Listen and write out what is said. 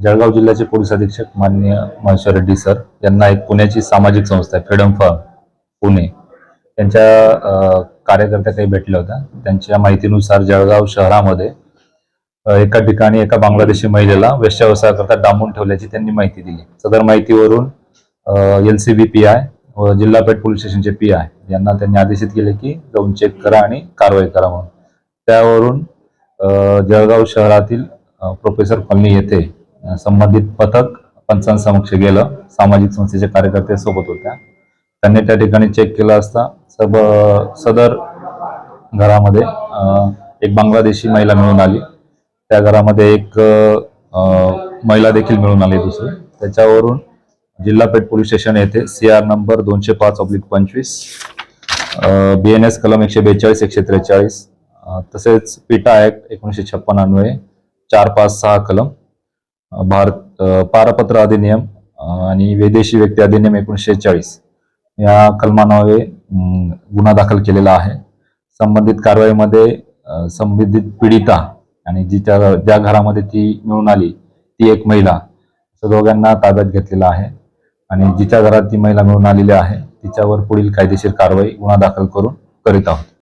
जळगाव जिल्ह्याचे पोलीस अधीक्षक माननीय महेश्वर रेड्डी सर यांना एक पुण्याची सामाजिक संस्था आहे फ्रीडम फॉर्म पुणे. त्यांच्या कार्यकर्त्या काही भेटल्या होत्या. त्यांच्या माहितीनुसार जळगाव शहरामध्ये एका ठिकाणी एका बांगलादेशी महिलेला वेश्याव्यवसायाकरता डांबून ठेवल्याची त्यांनी माहिती दिली. सदर माहितीवरून L C B P I व जिल्हा पेठ पोलीस स्टेशनचे पी आय यांना त्यांनी आदेशित केले की जाऊन चेक करा आणि कारवाई करा म्हणून. त्यावरून जळगाव शहरातील प्रोफेसर कॉलनी येथे संबंधित पथक पंचांसमक्ष गेलं. सामाजिक संस्थेचे कार्यकर्ते सोबत होत्या. त्यांनी त्या ठिकाणी चेक केलं असता सब सदर घरामध्ये एक बांगलादेशी महिला मिळून आली. त्या घरामध्ये एक महिला देखील मिळून आली दुसरी. त्याच्यावरून जिल्हा पेठ पोलीस स्टेशन येथे सी आर नंबर दोनशे पाच ऑब्लिक पंचवीस बी एन एस कलम एकशे बेचाळीस एकशे त्रेचाळीस तसेच पिटा ऍक्ट एकोणीसशे छप्पन अन्वये चार पाच सहा कलम भारत पारपत्र अधिनियम आणि विदेशी व्यक्ती अधिनियम एकोणीसशे चाळीस या कलमानावे गुन्हा दाखल केलेला आहे. संबंधित कारवाईमध्ये संबंधित पीडिता आणि जिच्या ज्या घरामध्ये ती मिळून आली ती एक महिला. असं दोघांना ताब्यात घेतलेला आहे. आणि जिच्या घरात ती महिला मिळून आलेली आहे तिच्यावर पुढील कायदेशीर कारवाई गुन्हा दाखल करून करीत आहोत.